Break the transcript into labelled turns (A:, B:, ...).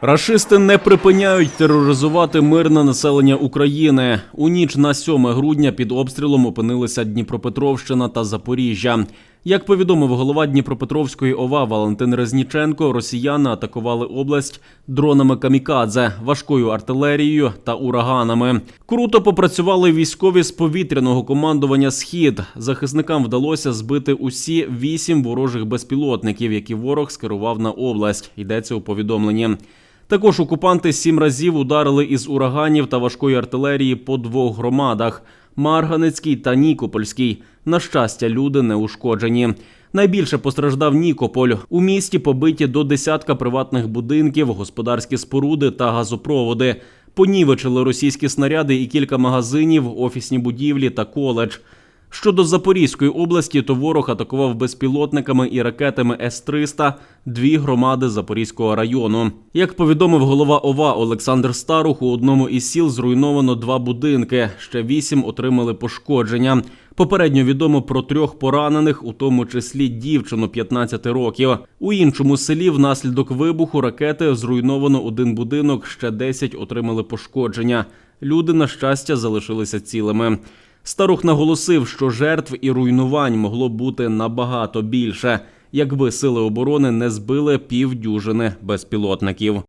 A: Рашисти не припиняють тероризувати мирне населення України. У ніч на 7 грудня під обстрілом опинилися Дніпропетровщина та Запоріжжя. Як повідомив голова Дніпропетровської ОВА Валентин Резніченко, росіяни атакували область дронами камікадзе, важкою артилерією та ураганами. Круто попрацювали військові з повітряного командування Схід. Захисникам вдалося збити усі вісім ворожих безпілотників, які ворог скерував на область. Йдеться у повідомленні. Також окупанти сім разів ударили із ураганів та важкої артилерії по двох громадах Марганецький та Нікопольський. На щастя, люди не ушкоджені. Найбільше постраждав Нікополь. У місті побиті до десятка приватних будинків, господарські споруди та газопроводи. Понівечили російські снаряди і кілька магазинів, офісні будівлі та коледж. Щодо Запорізької області, то ворог атакував безпілотниками і ракетами С-300 дві громади Запорізького району. Як повідомив голова ОВА Олександр Старух, у одному із сіл зруйновано два будинки. Ще вісім отримали пошкодження. Попередньо відомо про трьох поранених, у тому числі дівчину 15 років. У іншому селі внаслідок вибуху ракети зруйновано один будинок, ще 10 отримали пошкодження. Люди, на щастя, залишилися цілими. Старух наголосив, що жертв і руйнувань могло бути набагато більше, якби сили оборони не збили півдюжини безпілотників.